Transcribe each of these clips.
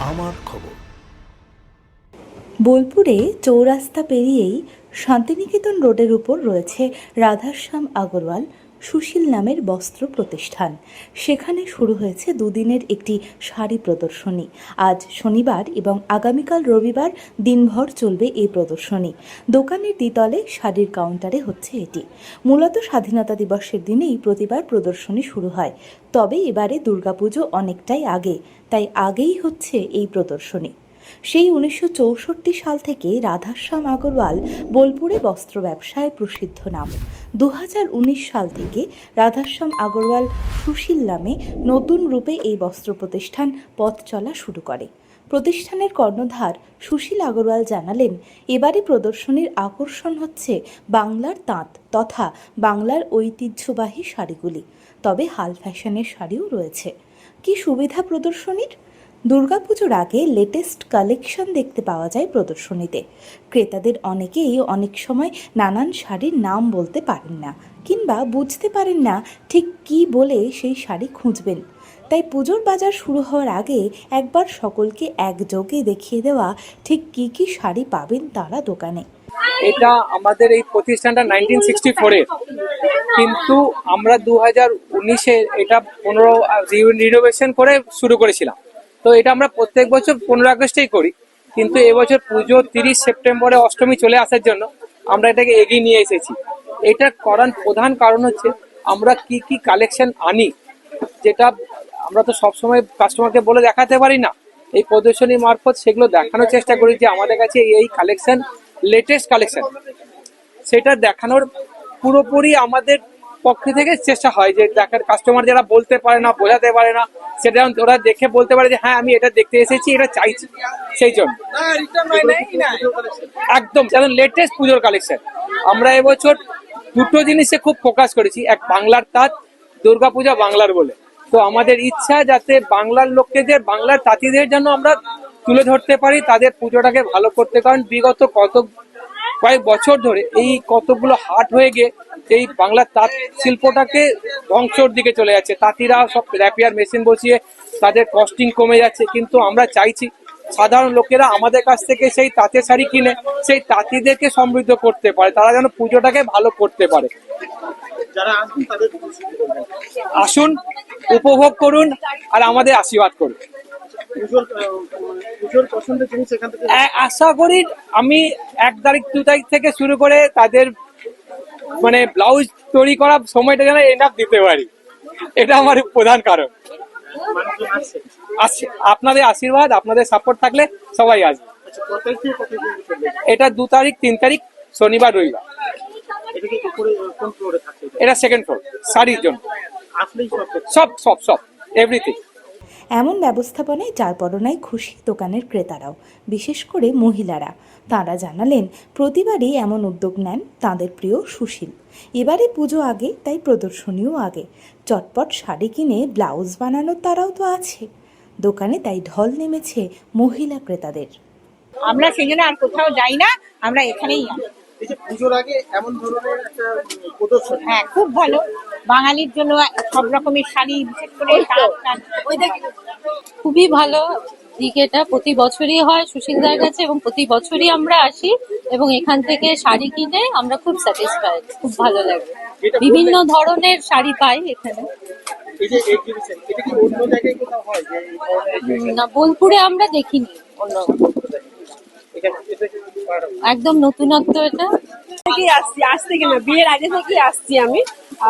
আমার খবর। বোলপুরে চৌরাস্তা পেরিয়েই শান্তিনিকেতন রোডের উপর রয়েছে রাধাশ্যাম আগরওয়াল সুশীল নামের বস্ত্র প্রতিষ্ঠান। সেখানে শুরু হয়েছে দুদিনের একটি শাড়ি প্রদর্শনী। আজ শনিবার এবং আগামীকাল রবিবার দিনভর চলবে এই প্রদর্শনী। দোকানের দ্বিতলে শাড়ির কাউন্টারে হচ্ছে এটি। মূলত স্বাধীনতা দিবসের দিনেই প্রতিবার প্রদর্শনী শুরু হয়। তবে এবারে দুর্গাপুজো অনেকটাই আগে, তাই আগেই হচ্ছে এই প্রদর্শনী। সেই উনিশশো চৌষট্টি সাল থেকে রাধাশ্যাম আগরওয়াল বোলপুরে বস্ত্র ব্যবসায় প্রসিদ্ধ নাম। দু হাজার উনিশ সাল থেকে রাধাশ্যাম আগরওয়াল সুশীল নামে নতুন রূপে এই বস্ত্র প্রতিষ্ঠান পথ চলা শুরু করে। প্রতিষ্ঠানের কর্ণধার সুশীল আগরওয়াল জানালেন, এবারে প্রদর্শনীর আকর্ষণ হচ্ছে বাংলার তাঁত তথা বাংলার ঐতিহ্যবাহী শাড়িগুলি। তবে হাল ফ্যাশনের শাড়িও রয়েছে। কি সুবিধা প্রদর্শনীর? দুর্গাপুজোর আগে লেটেস্ট কালেকশন দেখতে পাওয়া যায় প্রদর্শনীতে। ক্রেতাদের অনেকেই অনেক সময় নানান শাড়ির নাম বলতে পারেন না কিংবা বুঝতে পারেন না ঠিক কি বলে সেই শাড়ি খুঁজবেন। তাই পুজোর বাজার শুরু হওয়ার আগে একবার সকলকে একযোগে দেখিয়ে দেওয়া ঠিক কি কি শাড়ি পাবেন তারা দোকানে। এটা আমাদের এই প্রতিষ্ঠানটা নাইনটিন সিক্সটি ফোরের কিন্তু আমরা দু হাজার উনিশে এটা পনেরো রিনোভেশন করে শুরু করেছিলাম। তো এটা আমরা প্রত্যেক বছর পনেরো আগস্টেই করি। কিন্তু এবছর পুজো তিরিশ সেপ্টেম্বরে অষ্টমী চলে আসার জন্য আমরা এটাকে এগিয়ে নিয়ে এসেছি। এটা করার প্রধান কারণ হচ্ছে আমরা কি কি কালেকশন আনি, যেটা আমরা তো সবসময় কাস্টমারকে বলে দেখাতে পারি না। এই প্রদর্শনী মারফত সেগুলো দেখানোর চেষ্টা করি যে আমাদের কাছে এই কালেকশন লেটেস্ট কালেকশন সেটা দেখানোর পুরোপুরি আমাদের পক্ষ থেকে চেষ্টা হয় যে দেখার কাস্টমার যারা বলতে পারে না বোঝাতে পারে না সেটা যেন ওরা দেখে বলতে পারে যে হ্যাঁ আমি এটা দেখতে এসেছি এটা চাইছি। সেই জন্য। একদম যেমন লেটেস্ট পুজোর কালেকশন আমরা এবছর দুটো জিনিসে খুব ফোকাস করেছি এক বাংলার তাঁত দুর্গাপূজা বাংলার বলে। তো আমাদের ইচ্ছা যাতে বাংলার লোককে যে বাংলার তাঁতিদের জন্য আমরা তুলে ধরতে পারি তাদের পুজোটাকে ভালো করতে। কারণ বিগত কত কয়েক বছর ধরে এই কতগুলো হাট হয়ে গিয়ে এই বাংলার তাঁত শিল্পটাকে ধ্বংসর দিকে চলে যাচ্ছে। তাঁতিরা সব র্যাপিয়ার মেশিন বসিয়ে তাদের কস্টিং কমে যাচ্ছে। কিন্তু আমরা চাইছি সাধারণ লোকেরা আমাদের কাছ থেকে সেই তাঁতের শাড়ি কিনে সেই তাঁতিদেরকে সমৃদ্ধ করতে পারে। তারা যেন পুজোটাকে ভালো করতে পারে। যারা আসুন উপভোগ করুন আর আমাদের আশীর্বাদ করুন। আশা করি আমি এক তারিখ দু তারিখ থেকে শুরু করে তাদের মানে ব্লাউজ তৈরি করার সময়টা যেন এনাফ দিতে পারি। এটা আমার প্রধান কারণ। আপনাদের আশীর্বাদ আপনাদের সাপোর্ট থাকলে সবাই আসবে। আচ্ছা এটা দু তারিখ তিন তারিখ শনিবার রবিবার। এটা সেকেন্ড ফ্লোর শাড়ির জন্য। সব সব সব এভরিথিং এমন ব্যবস্থাপনায় যার পরনায় খুশি দোকানের ক্রেতারাও বিশেষ করে মহিলারা। তাঁরা জানালেন প্রতিবারই এমন উদ্যোগ নেন তাঁদের প্রিয় সুশীল। এবারে পুজো আগে তাই প্রদর্শনীও আগে। চটপট শাড়ি কিনে ব্লাউজ বানানোর তারাও তো আছে। দোকানে তাই ঢল নেমেছে মহিলা ক্রেতাদের। আমরা সেই জন্য আর কোথাও যাই না আমরা এখানেই পুজোর আগে এমন ধরনের একটা প্রদর্শনী? হ্যাঁ খুব ভালো। বাঙালির জন্য সব রকমের শাড়ি বিশেষ করে। খুবই ভালো। দিক এটা প্রতি বছরই হয় সুশীলদার কাছে এবং প্রতি বছরই আমরা আসি এবং এখান থেকে শাড়ি কিনে আমরা খুব স্যাটিসফাইড খুব ভালো লাগে। বিভিন্ন ধরনের শাড়ি পাই এখানে। এই যে এক্সিবিশন এটা কি অন্য জায়গায় কোথাও হয় যে এই ধরনের উম, না বোলপুরে আমরা দেখিনি অন্য। একদম নতুনত্ব এটা। আসছি আজ থেকে না বিয়ের আগে থেকেই আসছি আমি।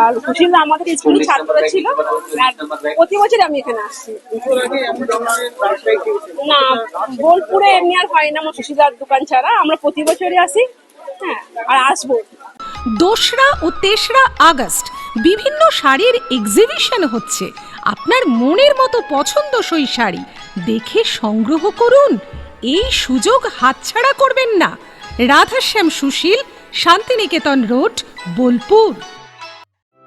আর আমাদের স্কুলের ছিল। আর প্রতি বছর আমি এখানে আসছি। না বোলপুরে এমনি আর হয় না আমার সুশীলদার দোকান ছাড়া। আমরা প্রতি বছরই আসি হ্যাঁ আর আসব। দোসরা ও তেসরা আগস্ট বিভিন্ন শাড়ির এক্সিবিশন হচ্ছে। আপনার মনের মতো পছন্দসই শাড়ি দেখে সংগ্রহ করুন। এই সুযোগ হাতছাড়া করবেন না। রাধাশ্যাম সুশীল শান্তিনিকেতন রোড বোলপুর।